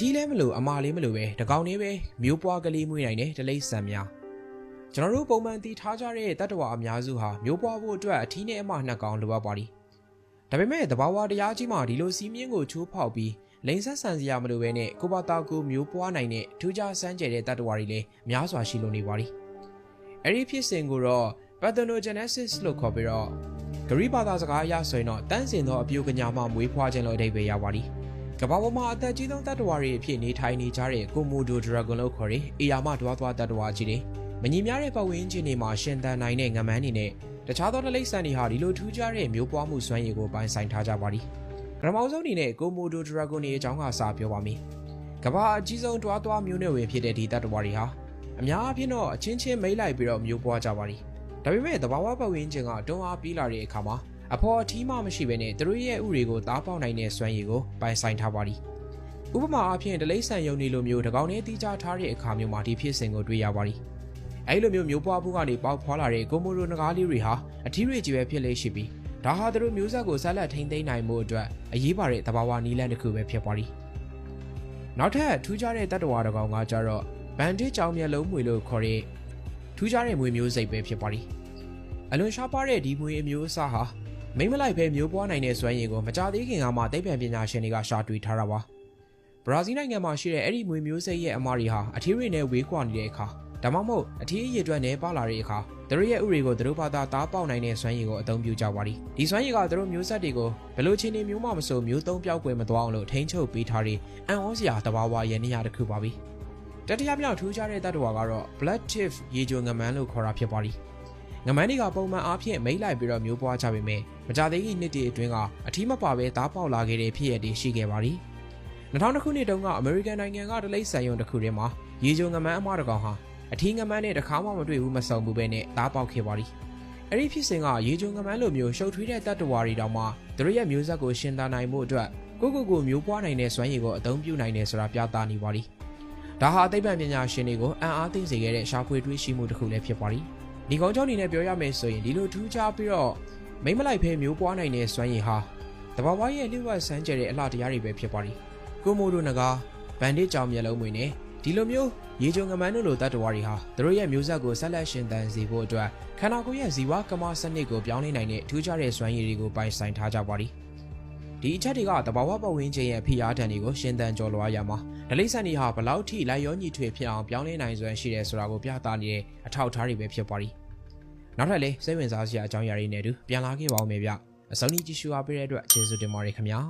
ထီးလည်းမလို့အမာလေးမလို့ပဲတကောင်လေးပဲမျိုးပွားကလေးမွေးနိုင်တဲ့တလိမ့်ဆန်များကျွန်တော်တို့ပုံမှန်တည်ထားကြတဲ့တတ္တဝါအများစုဟာမျိုးပွားဖို့အတွက်အထီးနဲ့အမနှစ်ကောင်လိုအပ်ပါသည်ဒါပေမဲ့တဘာဝတရားကြီးမှာဒီလိုစီးမြင့်ကိုချိုးဖောက်ပြီးလိန်ဆက်ဆန်စရာမလိုပဲနဲ့ကိုပါတာကိုမျိုးပွားနိုင်တဲ့ထူးခြားစမ်းကြဲတဲ့တတ္တဝါတွေလည်းများစွာရှိလို့နေပါသည်အဲ့ဒီဖြစ်စဉ်ကိုတော့ parthenogenesis လို့ခေါ်ပြီးတော့ဂရိဘာသာစကားအရဆိုရင်တော့တန်းစင်သောအပြုကညာမှမွေးဖွားခြင်းလို့အဓိပ္ပာယ်ရပါသည် ကမ္ဘာပေါ်မှာအသက်ကြီးဆုံးတတ္တဝါတွေအဖြစ်နေထိုင်နေကြတဲ့ကိုမိုဒိုဒရာဂွန်လို့ခေါ်တဲ့အေယာမတွားတွားတတ္တဝါကြီးတွေမညီများတဲ့ပတ်ဝန်းကျင်တွေမှာရှင်သန်နိုင်တဲ့ငမန်းတွေနဲ့တခြားသောတလိပ်ဆန်တွေဟာဒီလိုထူးခြားတဲ့မျိုးပွားမှုစွမ်းရည်ကိုပိုင်ဆိုင်ထားကြပါသည်ပထမဆုံးအနေနဲ့ကိုမိုဒိုဒရာဂွန်ရဲ့အကြောင်းကစပြောပါမယ်ကမ္ဘာအကြီးဆုံးတွားတွားမျိုးနွယ်ဝင်ဖြစ်တဲ့ဒီတတ္တဝါတွေဟာအများအပြားတော့အချင်းချင်းမိတ်လိုက်ပြီးတော့မျိုးပွားကြပါသည်ဒါပေမဲ့တဘာဝပတ်ဝန်းကျင်ကတွန်းအားပြီးလာတဲ့အခါမှာ အဖော်အထီးမှမရှိဘဲနဲ့သူတို့ရဲ့ဥတွေကိုသားပေါက်နိုင်တဲ့စွမ်းရည်ကိုပိုင်ဆိုင်ထားပါသည်ဥပမာအားဖြင့်ဒလိမ့်ဆန်ယုံနေလိုမျိုးတကောင်နဲ့တီးခြားထားတဲ့အခါမျိုးမှာဒီဖြစ်စဉ်ကိုတွေ့ရပါသည်အဲဒီလိုမျိုးမျိုးပွားမှုကနေပေါက်ဖွာလာတဲ့ကိုမိုရိုနဂါးလေးတွေဟာအထီးတွေကြီးပဲဖြစ်လေရှိပြီးဒါဟာသူတို့မျိုးဆက်ကိုဆက်လက်ထိန်းသိမ်းနိုင်မှုအတွက်အရေးပါတဲ့တဘာဝနီးလန်းတစ်ခုပဲဖြစ်ပါသည်နောက်ထပ်ထူးခြားတဲ့တတ္တဝါတစ်ကောင်ကကြတော့ဘန်တစ်ကြောင်မျက်လုံးမွေလို့ခေါ်တဲ့ထူးခြားတဲ့မွေမျိုးစိတ်ပဲဖြစ်ပါသည်အလွန်ရှားပါးတဲ့ဒီမွေအမျိုးအစားဟာ မိမ့်မလိုက်ပဲမျိုးပွားနိုင်တဲ့စွမ်းရည်ကိုမကြသေးခင်ကမှသိပ္ပံပညာရှင်တွေကရှာတွေ့ထားတာပါဘရာဇီးနိုင်ငံမှာရှိတဲ့အဲ့ဒီမွေမျိုးစိတ်ရဲ့အမတွေဟာအထီးတွေနဲ့ဝေးကွာနေတဲ့အခါဒါမှမဟုတ်အထီးအရည်အတွက်နဲ့ပါလာတဲ့အခါသူတို့ရဲ့ဥတွေကိုသူတို့ဘာသာတားပေါက်နိုင်တဲ့စွမ်းရည်ကိုအသုံးပြုကြပါသည်ဒီစွမ်းရည်ကသူတို့မျိုးဆက်တွေကိုဘယ်လိုချင်းနေမျိုးမှမဆိုမျိုးသုံးပြောက်ွယ်မသွားအောင်လို့ထိန်းချုပ်ပေးထားတဲ့အန်ဩစရာတဘာဝရဲ့နေရာတစ်ခုပါပြီတတိယမြောက်ထူးခြားတဲ့တတ္တဝါကတော့ Black Tiff ရေကြိုငမန်းလို့ခေါ်တာဖြစ်ပါသည် ငမန်းတွေကပုံမှန်အားဖြင့်မိတ်လိုက်ပြီးတော့မျိုးပွားကြပေမဲ့မကြသေးခင်နှစ်တည်းအတွင်းကအထီးမပါဘဲသားပေါက်လာခဲ့တဲ့ဖြစ်ရည်တွေရှိခဲ့ပါသည်2000ခုနှစ်တုန်းကအမေရိကန်နိုင်ငံကတလိပ်ဆန်ယုံတစ်ခုထဲမှာရေကြိုငမန်းအမတကောင်ဟာအထီးငမန်းနဲ့တခါမှမတွေ့ဘူးမဆုံဘူးပဲနဲ့သားပေါက်ခဲ့ပါသည်အဲ့ဒီဖြစ်စဉ်ကရေကြိုငမန်းလိုမျိုးရှုပ်ထွေးတဲ့တတ္တဝါတွေတောင်မှသူတို့ရဲ့မျိုးဆက်ကိုရှင်းတာနိုင်မှုအတွက်ကိုကိုကိုမျိုးပွားနိုင်တဲ့စွမ်းရည်ကိုအသုံးပြုနိုင်တယ်ဆိုတာပြသနေပါသည်ဒါဟာအသိပ္ပံပညာရှင်တွေကိုအံ့အားသင့်စေခဲ့တဲ့ရှားဖွေတွေးရှိမှုတစ်ခုလည်းဖြစ်ပါသည် ဒီကောင်ကြောင့်အနေနဲ့ပြောရမယ်ဆိုရင်ဒီလိုထူးခြားပြီးတော့မိမ့်မလိုက်ဖဲမျိုးပွားနိုင်တဲ့စွမ်းရည်ဟာတဘာဝရဲ့လျှို့ဝှက်ဆန်းကျယ်တဲ့အလှတရားတွေပဲဖြစ်ပါသည်ကိုမိုတို့ငကားဗန်ဒစ်ကြောင်မျက်လုံးမွေနဲ့ဒီလိုမျိုးရေကြုံငမန်းတို့လိုတတ္တဝါတွေဟာသူတို့ရဲ့မျိုးဆက်ကိုဆက်လက်ရှင်သန်စေဖို့အတွက်ခန္ဓာကိုယ်ရဲ့ဇီဝကမစနစ်ကိုပြောင်းလဲနိုင်တဲ့ထူးခြားတဲ့စွမ်းရည်တွေကိုပိုင်ဆိုင်ထားကြပါသည် ဒီအချက်တွေကတဘာဝပတ်ဝန်းကျင်ရဲ့ဖိအားဒဏ်တွေကိုရှင်းသန်ကျော်လွှားရမှာဒလိမ့်ဆန်တွေဟာဘလောက်ထိလိုက်ရောညီထွေဖြစ်အောင်ပြောင်းလဲနိုင်စွမ်းရှိတယ်ဆိုတာကိုပြသနေတဲ့အထောက်အထားတွေပဲဖြစ်ပါသည်နောက်ထပ်လည်းစိတ်ဝင်စားစရာအကြောင်းအရာတွေနဲ့အတူပြန်လာခဲ့ပါဦးမယ်ဗျအစုံကြီးကြည့်ရှုအားပေးတဲ့အတွက်ကျေးဇူးတင်ပါတယ်ခင်ဗျာ